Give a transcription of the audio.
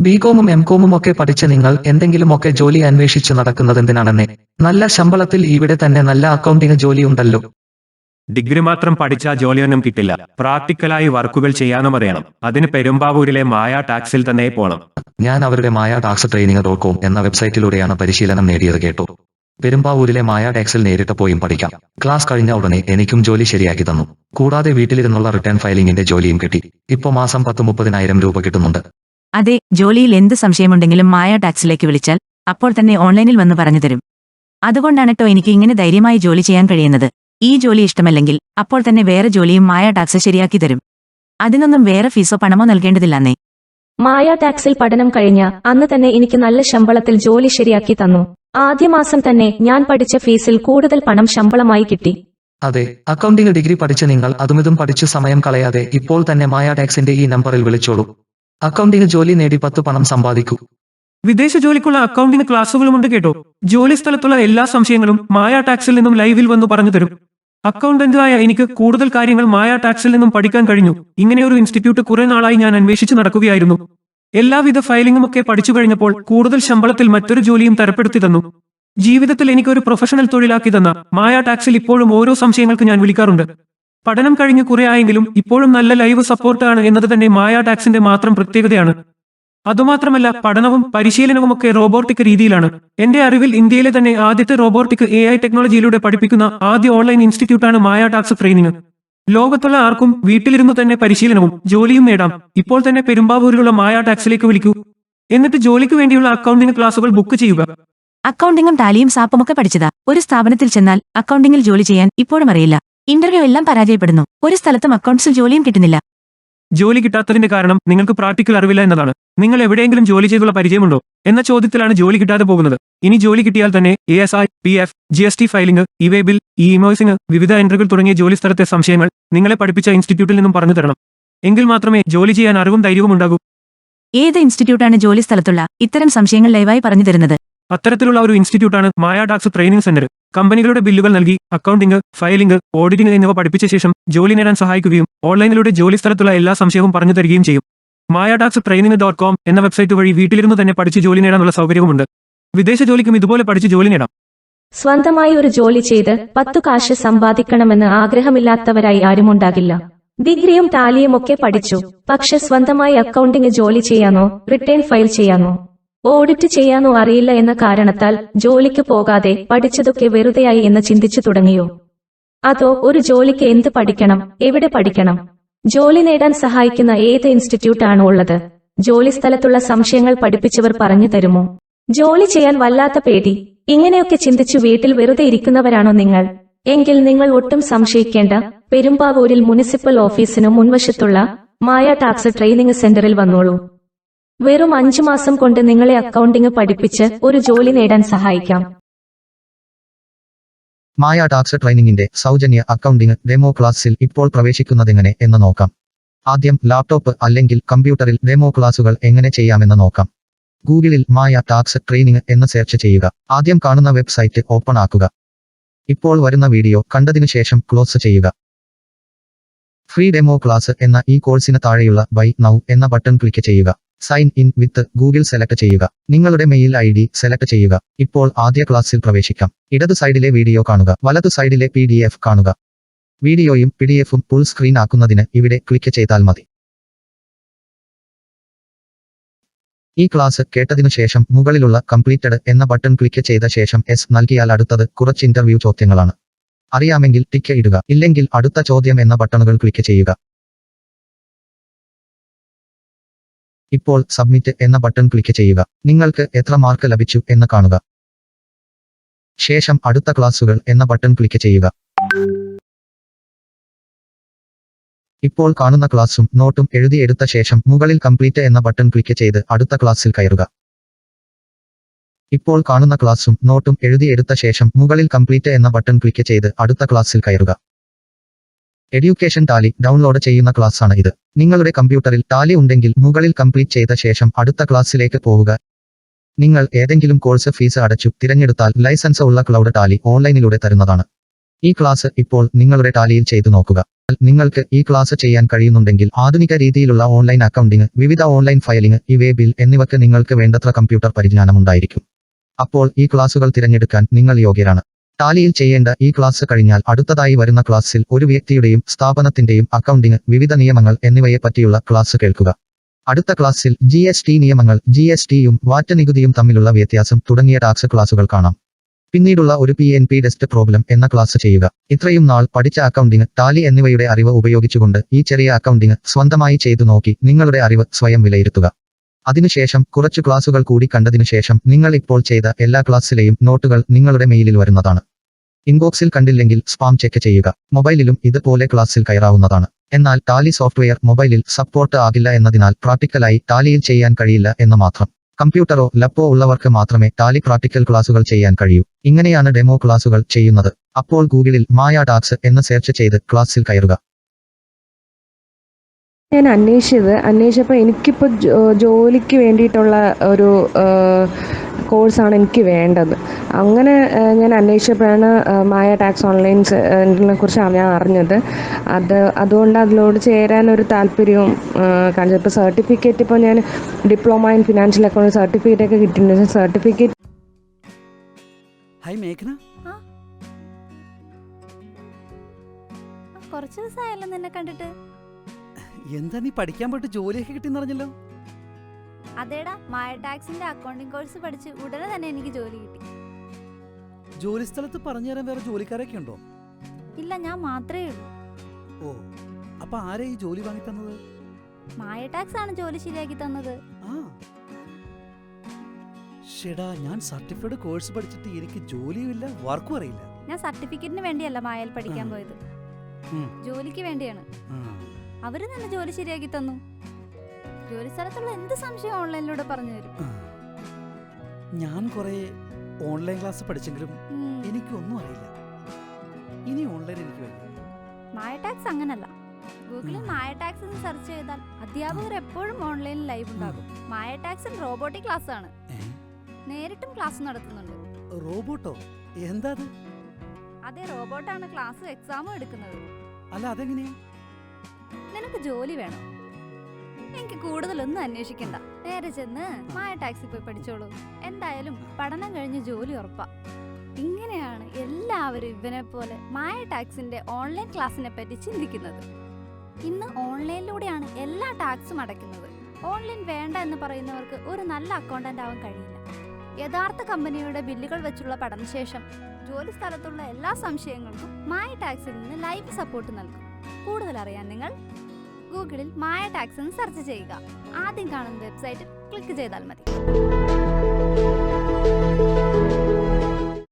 ബികോമും എംകോമും ഒക്കെ പഠിച്ച് നിങ്ങൾ എന്തെങ്കിലുമൊക്കെ ജോലി അന്വേഷിച്ചു നടക്കുന്നതെന്തിനാണെന്നേ നല്ല ശമ്പളത്തിൽ ഇവിടെ തന്നെ നല്ല അക്കൗണ്ടിങ് ജോലിയുണ്ടല്ലോ. ഡിഗ്രി മാത്രം പഠിച്ച ജോലിയൊന്നും കിട്ടില്ല. പ്രാക്ടിക്കലായി വർക്കുകൾ ചെയ്യാനും അറിയണം. അതിന് പെരുമ്പാവൂരിലെ മായ ടാക്സിൽ തന്നെ പോണം. ഞാൻ അവരുടെ Maya tax training dot com എന്ന വെബ്സൈറ്റിലൂടെയാണ് പരിശീലനം നേടിയത് കേട്ടു. പെരുമ്പാവൂരിലെ മായ ടാക്സിൽ നേരിട്ട് പോയും പഠിക്കാം. ക്ലാസ് കഴിഞ്ഞ ഉടനെ എനിക്കും ജോലി ശരിയാക്കി തന്നു. കൂടാതെ വീട്ടിലിരുന്നുള്ള റിട്ടേൺ ഫയലിംഗിന്റെ ജോലിയും കിട്ടി. ഇപ്പോ മാസം പത്ത് മുപ്പതിനായിരം രൂപ കിട്ടുന്നുണ്ട്. അതെ ജോലിയിൽ എന്ത് സംശയമുണ്ടെങ്കിലും മായ ടാക്സിലേക്ക് വിളിച്ചാൽ അപ്പോൾ തന്നെ ഓൺലൈനിൽ വന്ന് പറഞ്ഞു തരും. അതുകൊണ്ടാണ് ട്ടോ എനിക്ക് ഇങ്ങനെ ധൈര്യമായി ജോലി ചെയ്യാൻ കഴിയുന്നത്. ഈ ജോലി ഇഷ്ടമല്ലെങ്കിൽ അപ്പോൾ തന്നെ വേറെ ജോലിയും മായ ടാക്സ് ശരിയാക്കി തരും. അതിനൊന്നും വേറെ ഫീസോ പണമോ നൽകേണ്ടതില്ലെന്നേ. മായ ടാക്സിൽ പഠനം കഴിഞ്ഞ അന്ന് തന്നെ എനിക്ക് നല്ല ശമ്പളത്തിൽ ജോലി ശരിയാക്കി തന്നു. ആദ്യ മാസം തന്നെ ഞാൻ പഠിച്ച ഫീസിൽ കൂടുതൽ പണം ശമ്പളമായി കിട്ടി. അതെ അക്കൗണ്ടിംഗ് ഡിഗ്രി പഠിച്ച നിങ്ങൾ അതുമിതും പഠിച്ചു സമയം കളയാതെ ഇപ്പോൾ തന്നെ മായ ടാക്സിന്റെ ഈ നമ്പറിൽ വിളിച്ചോളൂ. അക്കൗണ്ടിംഗ് ജോലി നേടി പത്ത് പണം സമ്പാദിക്കൂ. വിദേശ ജോലിക്കുള്ള അക്കൗണ്ടിംഗ് ക്ലാസ്സുകളുമുണ്ട് കേട്ടോ. ജോലി സ്ഥലത്തുള്ള എല്ലാ സംശയങ്ങളും മായ ടാക്സിൽ നിന്നും ലൈവിൽ വന്നു പറഞ്ഞു തരും. അക്കൗണ്ടന്റായ എനിക്ക് കൂടുതൽ കാര്യങ്ങൾ മായ ടാക്സിൽ നിന്നും പഠിക്കാൻ കഴിഞ്ഞു. ഇങ്ങനെയൊരു ഇൻസ്റ്റിറ്റ്യൂട്ട് കുറെ നാളായി ഞാൻ അന്വേഷിച്ചു നടക്കുകയായിരുന്നു. എല്ലാവിധ ഫയലിംഗും ഒക്കെ പഠിച്ചു കഴിഞ്ഞപ്പോൾ കൂടുതൽ ശമ്പളത്തിൽ മറ്റൊരു ജോലിയും തരപ്പെടുത്തി തന്നു. ജീവിതത്തിൽ എനിക്കൊരു പ്രൊഫഷണൽ തൊഴിലാക്കി തന്ന മായ ടാക്സിൽ ഇപ്പോഴും ഓരോ സംശയങ്ങൾക്ക് ഞാൻ വിളിക്കാറുണ്ട്. പഠനം കഴിഞ്ഞ് കുറെ ആയെങ്കിലും ഇപ്പോഴും നല്ല ലൈവ് സപ്പോർട്ടാണ് എന്നത് തന്നെ മായ ടാക്സിന്റെ മാത്രം പ്രത്യേകതയാണ്. അതുമാത്രമല്ല പഠനവും പരിശീലനവും ഒക്കെ റോബോട്ടിക് രീതിയിലാണ്. എന്റെ അറിവിൽ ഇന്ത്യയിലെ തന്നെ ആദ്യത്തെ റോബോട്ടിക് എ ഐ ടെക്നോളജിയിലൂടെ പഠിപ്പിക്കുന്ന ആദ്യ ഓൺലൈൻ ഇൻസ്റ്റിറ്റ്യൂട്ടാണ് മായ ടാക്സ് ട്രെയിനിങ്. ലോകത്തുള്ള ആർക്കും വീട്ടിലിരുന്ന് തന്നെ പരിശീലനവും ജോലിയും നേടാം. ഇപ്പോൾ തന്നെ പെരുമ്പാവൂരിലുള്ള മായ ടാക്സിലേക്ക് വിളിക്കൂ. എന്നിട്ട് ജോലിക്ക് വേണ്ടിയുള്ള അക്കൗണ്ടിംഗ് ക്ലാസുകൾ ബുക്ക് ചെയ്യുക. അക്കൗണ്ടിങ്ങും ടാലിയും സാപ്പുമൊക്കെ പഠിച്ചതാ. ഒരു സ്ഥാപനത്തിൽ ചെന്നാൽ അക്കൗണ്ടിങ്ങിൽ ജോലി ചെയ്യാൻ ഇപ്പോഴും അറിയില്ല. ഇന്റർവ്യൂ എല്ലാം പരാജയപ്പെടുന്നു. ഒരു സ്ഥലത്തും അക്കൗണ്ട്സിൽ ജോലിയും കിട്ടുന്നില്ല. ജോലി കിട്ടാത്തതിന്റെ കാരണം നിങ്ങൾക്ക് പ്രാക്ടിക്കൽ അറിവില്ല എന്നതാണ്. നിങ്ങൾ എവിടെയെങ്കിലും ജോലി ചെയ്തുള്ള പരിചയമുണ്ടോ? എന്ന ചോദ്യത്തിലാണ് ജോലി കിട്ടാതെ പോകുന്നത്. ഇനി ജോലി കിട്ടിയാൽ തന്നെ A S I P F G S T filing e way bill e invoicing വിവിധ എൻട്രികൾ തുടങ്ങിയ ജോലി സ്ഥലത്തെ സംശയങ്ങൾ നിങ്ങളെ പഠിപ്പിച്ച ഇൻസ്റ്റിറ്റ്യൂട്ടിൽ നിന്നും പറഞ്ഞു തരണം. എങ്കിൽ മാത്രമേ ജോലി ചെയ്യാൻ അറിവും ധൈര്യവും ഉണ്ടാകൂ. ഏത് ഇൻസ്റ്റിറ്റ്യൂട്ടാണ് ജോലി സ്ഥലത്തുള്ള? ഇത്തരം സംശയങ്ങൾ ലൈവായി പറഞ്ഞു തരുന്നത്. അത്തരത്തിലുള്ള ഒരു ഇൻസ്റ്റിറ്റ്യൂട്ടാണ് മായാ ഡാക്സ് ട്രെയിനിംഗ് സെന്റർ. കമ്പനികളുടെ ബില്ലുകൾ നൽകി അക്കൗണ്ടിംഗ് ഫയലിംഗ് ഓഡിറ്റിംഗ് എന്നിവ പഠിപ്പിച്ച ശേഷം ജോലി നേടാൻ സഹായിക്കുകയും ഓൺലൈനിലൂടെ ജോലി സ്ഥലത്തുള്ള എല്ലാ സംശയവും പറഞ്ഞു തരികയും ചെയ്യും. Maya tax training dot com എന്ന വെബ്സൈറ്റ് വഴി വീട്ടിലിരുന്ന് തന്നെ പഠിച്ച് ജോലി നേടാനുള്ള സൗകര്യവുമുണ്ട്. വിദേശ ജോലിക്കും ഇതുപോലെ പഠിച്ച് ജോലി നേടാം. സ്വന്തമായി ഒരു ജോലി ചെയ്ത് പത്തു കാശ് സമ്പാദിക്കണമെന്ന് ആഗ്രഹമില്ലാത്തവരായി ആരുമുണ്ടാകില്ല. ഡിഗ്രിയും ടാലിയും ഒക്കെ പഠിച്ചു. പക്ഷെ സ്വന്തമായി അക്കൗണ്ടിംഗ് ജോലി ചെയ്യാനോ റിട്ടേൺ ഫയൽ ചെയ്യാനോ ഓഡിറ്റ് ചെയ്യാനോ അറിയില്ല എന്ന കാരണത്താൽ ജോലിക്ക് പോകാതെ പഠിച്ചതൊക്കെ വെറുതെയായി എന്ന് ചിന്തിച്ചു തുടങ്ങിയോ? അതോ ഒരു ജോലിക്ക് എന്ത് പഠിക്കണം എവിടെ പഠിക്കണം? ജോലി നേടാൻ സഹായിക്കുന്ന ഏത് ഇൻസ്റ്റിറ്റ്യൂട്ട് ആണോ ഉള്ളത്? ജോലി സ്ഥലത്തുള്ള സംശയങ്ങൾ പഠിപ്പിച്ചവർ പറഞ്ഞു തരുമോ? ജോലി ചെയ്യാൻ വല്ലാത്ത പേടി. ഇങ്ങനെയൊക്കെ ചിന്തിച്ചു വീട്ടിൽ വെറുതെ ഇരിക്കുന്നവരാണോ നിങ്ങൾ? എങ്കിൽ നിങ്ങൾ ഒട്ടും സംശയിക്കേണ്ട. പെരുമ്പാവൂരിൽ മുനിസിപ്പൽ ഓഫീസിനു മുൻവശത്തുള്ള മായ ടാക്സ് ട്രെയിനിങ് സെന്ററിൽ വന്നോളൂ. വെറും അഞ്ചു മാസം കൊണ്ട് നിങ്ങളെ അക്കൗണ്ടിംഗ് പഠിപ്പിച്ച് ഒരു ജോലി നേടാൻ സഹായിക്കാം. മായ ടാക്സ് ട്രെയിനിങ്ങിന്റെ സൗജന്യ അക്കൗണ്ടിംഗ് ഡെമോ ക്ലാസ്സിൽ ഇപ്പോൾ പ്രവേശിക്കുന്നതെങ്ങനെ എന്ന് നോക്കാം. ആദ്യം ലാപ്ടോപ്പ് അല്ലെങ്കിൽ കമ്പ്യൂട്ടറിൽ ഡെമോ ക്ലാസുകൾ എങ്ങനെ ചെയ്യാമെന്ന് നോക്കാം. ഗൂഗിളിൽ മായ ടാക്സ് ട്രെയിനിങ് എന്ന് സെർച്ച് ചെയ്യുക. ആദ്യം കാണുന്ന വെബ്സൈറ്റ് ഓപ്പൺ ആക്കുക. ഇപ്പോൾ വരുന്ന വീഡിയോ കണ്ടതിനു ശേഷം ക്ലോസ് ചെയ്യുക. ഫ്രീ ഡെമോ ക്ലാസ് എന്ന ഈ കോഴ്സിന് താഴെയുള്ള ബൈ നൗ എന്ന ബട്ടൺ ക്ലിക്ക് ചെയ്യുക. Sign in with Google select ചെയ്യുക. നിങ്ങളുടെ മെയിൽ ഐ ഡി സെലക്ട് ചെയ്യുക. ഇപ്പോൾ ആദ്യ ക്ലാസ്സിൽ പ്രവേശിക്കാം. ഇടതു സൈഡിലെ വീഡിയോ കാണുക. വലതു സൈഡിലെ പി ഡി എഫ് കാണുക. വീഡിയോയും പി ഡി എഫും ഫുൾ സ്ക്രീൻ ആക്കുന്നതിന് ഇവിടെ ക്ലിക്ക് ചെയ്താൽ മതി. ഈ ക്ലാസ് കേട്ടതിനു ശേഷം മുകളിലുള്ള കംപ്ലീറ്റഡ് എന്ന ബട്ടൺ ക്ലിക്ക് ചെയ്ത ശേഷം എസ് നൽകിയാൽ അടുത്തത് കുറച്ച് ഇന്റർവ്യൂ ചോദ്യങ്ങളാണ്. അറിയാമെങ്കിൽ ടിക്ക് ഇടുക. ഇല്ലെങ്കിൽ അടുത്ത ചോദ്യം എന്ന ബട്ടണുകൾ ക്ലിക്ക് ചെയ്യുക. ഇപ്പോൾ സബ്മിറ്റ് എന്ന ബട്ടൺ ക്ലിക്ക് ചെയ്യുക. നിങ്ങൾക്ക് എത്ര മാർക്ക് ലഭിച്ചു എന്ന് കാണുക. ശേഷം അടുത്ത ക്ലാസുകൾ എന്ന ബട്ടൺ ക്ലിക്ക് ചെയ്യുക. ഇപ്പോൾ കാണുന്ന ക്ലാസും നോട്ടും എഴുതി എടുത്ത ശേഷം മുകളിൽ കംപ്ലീറ്റ് എന്ന ബട്ടൺ ക്ലിക്ക് ചെയ്ത് അടുത്ത ക്ലാസ്സിൽ കയറുക. ഇപ്പോൾ കാണുന്ന ക്ലാസും നോട്ടും എഴുതി എടുത്ത ശേഷം മുകളിൽ കംപ്ലീറ്റ് എന്ന ബട്ടൺ ക്ലിക്ക് ചെയ്ത് അടുത്ത ക്ലാസ്സിൽ കയറുക. എഡ്യൂക്കേഷൻ ടാലി ഡൗൺലോഡ് ചെയ്യുന്ന ക്ലാസ്സാണ് ഇത്. നിങ്ങളുടെ കമ്പ്യൂട്ടറിൽ ടാലി ഉണ്ടെങ്കിൽ മുകളിൽ കംപ്ലീറ്റ് ചെയ്ത ശേഷം അടുത്ത ക്ലാസ്സിലേക്ക് പോവുക. നിങ്ങൾ ഏതെങ്കിലും കോഴ്സ് ഫീസ് അടച്ചു തിരഞ്ഞെടുത്താൽ ലൈസൻസ് ഉള്ള ക്ലൗഡ് ടാലി ഓൺലൈനിലൂടെ തരുന്നതാണ്. ഈ ക്ലാസ് ഇപ്പോൾ നിങ്ങളുടെ ടാലിയിൽ ചെയ്തു നോക്കുക. നിങ്ങൾക്ക് ഈ ക്ലാസ് ചെയ്യാൻ കഴിയുന്നുണ്ടെങ്കിൽ ആധുനിക രീതിയിലുള്ള ഓൺലൈൻ അക്കൗണ്ടിംഗ് വിവിധ online filing e way bill എന്നിവയ്ക്ക് നിങ്ങൾക്ക് വേണ്ടത്ര കമ്പ്യൂട്ടർ പരിജ്ഞാനം ഉണ്ടായിരിക്കും. അപ്പോൾ ഈ ക്ലാസുകൾ തിരഞ്ഞെടുക്കാൻ നിങ്ങൾ യോഗ്യരാണ്. ടാലിയിൽ ചെയ്യേണ്ട ഈ ക്ലാസ് കഴിഞ്ഞാൽ അടുത്തതായി വരുന്ന ക്ലാസ്സിൽ ഒരു വ്യക്തിയുടെയും സ്ഥാപനത്തിന്റെയും അക്കൗണ്ടിംഗ് വിവിധ നിയമങ്ങൾ എന്നിവയെ പറ്റിയുള്ള ക്ലാസ് കേൾക്കുക. അടുത്ത ക്ലാസ്സിൽ ജി എസ് ടി നിയമങ്ങൾ ജി എസ് ടിയും വാറ്റ് നികുതിയും തമ്മിലുള്ള വ്യത്യാസം തുടങ്ങിയ ടാക്സ് ക്ലാസുകൾ കാണാം. പിന്നീടുള്ള ഒരു P N P dust problem എന്ന ക്ലാസ് ചെയ്യുക. ഇത്രയും നാൾ പഠിച്ച അക്കൗണ്ടിംഗ് ടാലി എന്നിവയുടെ അറിവ് ഉപയോഗിച്ചുകൊണ്ട് ഈ ചെറിയ അക്കൗണ്ടിംഗ് സ്വന്തമായി ചെയ്തു നോക്കി നിങ്ങളുടെ അറിവ് സ്വയം വിലയിരുത്തുക. അതിനുശേഷം കുറച്ചു ക്ലാസുകൾ കൂടി കണ്ടതിനു ശേഷം നിങ്ങൾ ഇപ്പോൾ ചെയ്ത എല്ലാ ക്ലാസ്സിലെയും നോട്ടുകൾ നിങ്ങളുടെ മെയിലിൽ വരുന്നതാണ്. ഇൻബോക്സിൽ കണ്ടില്ലെങ്കിൽ സ്പാം ചെക്ക് ചെയ്യുക. മൊബൈലിലും ഇതുപോലെ ക്ലാസ്സിൽ കയറാവുന്നതാണ്. എന്നാൽ ടാലി സോഫ്റ്റ്വെയർ മൊബൈലിൽ സപ്പോർട്ട് ആകില്ല എന്നതിനാൽ പ്രാക്ടിക്കലായി ടാലിയിൽ ചെയ്യാൻ കഴിയില്ല എന്ന് മാത്രം. കമ്പ്യൂട്ടറോ ലപ്പോ ഉള്ളവർക്ക് മാത്രമേ ടാലി പ്രാക്ടിക്കൽ ക്ലാസുകൾ ചെയ്യാൻ കഴിയൂ. ഇങ്ങനെയാണ് ഡെമോ ക്ലാസുകൾ ചെയ്യുന്നത്. അപ്പോൾ ഗൂഗിളിൽ മായ ടാക്സ് എന്ന് സെർച്ച് ചെയ്ത് ക്ലാസ്സിൽ കയറുക. ഞാൻ അന്വേഷിച്ചത് അന്വേഷിച്ചപ്പോൾ എനിക്കിപ്പോൾ ജോലിക്ക് വേണ്ടിയിട്ടുള്ള ഒരു കോഴ്സാണ് എനിക്ക് വേണ്ടത്. അങ്ങനെ ഞാൻ അന്വേഷിച്ചപ്പോഴാണ് മായ ടാക്സ് ഓൺലൈൻസിനെ കുറിച്ചാണ് ഞാൻ അറിഞ്ഞത്. അത് അതുകൊണ്ട് അതിലോട് ചേരാൻ ഒരു താല്പര്യവും കാണിച്ചു. കാണിച്ചത് ഇപ്പോൾ സർട്ടിഫിക്കറ്റ് ഇപ്പോൾ ഞാൻ diploma in financial account certificate ഒക്കെ കിട്ടിയിട്ടുണ്ട്. സർട്ടിഫിക്കറ്റ് കുറച്ച് ദിവസമായല്ലോ നിന്നെ കണ്ടിട്ട്. എന്താ നീ പഠിക്കാൻ പോയിട്ട് ജോലിയൊക്കെ കിട്ടിയെന്ന് അറിഞ്ഞല്ലോ? അതേടാ മായ ടാക്സിന്റെ അക്കൗണ്ടിംഗ് കോഴ്സ് പഠിച്ച് ഉടനെ തന്നെ എനിക്ക് ജോലി കിട്ടി. ജോലി സ്ഥലത്ത് പറഞ്ഞു തരാൻ വേറെ ജോലിക്കാരൊക്കെ ഉണ്ടോ? ഇല്ല ഞാൻ മാത്രമേ ഉള്ളൂ. ഓ അപ്പൊ ആരെ ഈ ജോലി വാങ്ങി തന്നത്? മായ ടാക്സ് ആണ് ജോലി ശരിയാക്കി തന്നത്. ആ. ഷെടാ ഞാൻ സർട്ടിഫൈഡ് കോഴ്സ് പഠിച്ചിട്ട് എനിക്ക് ജോലിയുമില്ല വർക്കും അറിയില്ല. ഞാൻ സർട്ടിഫിക്കറ്റിന് വേണ്ടിയല്ല മായൽ പഠിക്കാൻ പോയത്. ഉം. ജോലിക്ക് വേണ്ടിയാണ്. അവർ തന്നെ ജോലി ശരിയാക്കി തന്നു. ജോലി സ്ഥലത്തുള്ള എന്ത് സംശയം ഓൺലൈനിലൂടെ പറഞ്ഞു തരും? ഞാൻ കുറെ ഓൺലൈൻ ക്ലാസ് പഠിച്ചെങ്കിലും. എനിക്കൊന്നും അറിയില്ല. ഇനി ഓൺലൈൻ എനിക്ക് വേണ്ട. മായ ടാക്സ് അങ്ങനല്ല. ഗൂഗിളിൽ. മായ ടാക്സ് എന്ന് സെർച്ച് ചെയ്താൽ അധ്യാപകർ എപ്പോഴും ഓൺലൈനിൽ ലൈവ് ഉണ്ടാകും. മായ ടാക്സിൽ റോബോട്ടിക് ക്ലാസ് ആണ് നേരിട്ടും ക്ലാസ് നടത്തുന്നുണ്ട്. റോബോട്ടോ? എന്താ അത്? അതെ റോബോട്ടാണ് ക്ലാസ് എക്സാമും എടുക്കുന്നത്. അല്ല അതെങ്ങനെയാ? നിനക്ക് ജോലി വേണം. എനിക്ക് കൂടുതലൊന്നും അന്വേഷിക്കണ്ട. നേരെ ചെന്ന് മായ ടാക്സി പോയി പഠിച്ചോളൂ. എന്തായാലും പഠനം കഴിഞ്ഞ് ജോലി ഉറപ്പാ. ഇങ്ങനെയാണ് എല്ലാവരും ഇവനെ പോലെ മായ ടാക്സിന്റെ ഓൺലൈൻ ക്ലാസ്സിനെ പറ്റി ചിന്തിക്കുന്നത്. ഇന്ന് ഓൺലൈനിലൂടെയാണ് എല്ലാ ടാക്സും അടയ്ക്കുന്നത്. ഓൺലൈൻ വേണ്ട എന്ന് പറയുന്നവർക്ക് ഒരു നല്ല അക്കൗണ്ടന്റ് ആവാൻ കഴിയില്ല. യഥാർത്ഥ കമ്പനിയുടെ ബില്ലുകൾ വെച്ചുള്ള പഠനശേഷം ജോലി സ്ഥലത്തുള്ള എല്ലാ സംശയങ്ങൾക്കും മായ ടാക്സിൽ നിന്ന് ലൈവ് സപ്പോർട്ട് നൽകും. കൂടുതൽ അറിയാൻ നിങ്ങൾ ഗൂഗിളിൽ മായ ടാക്സ് എന്ന് സെർച്ച് ചെയ്യുക. ആദ്യം കാണുന്ന വെബ്സൈറ്റിൽ ക്ലിക്ക് ചെയ്താൽ മതി.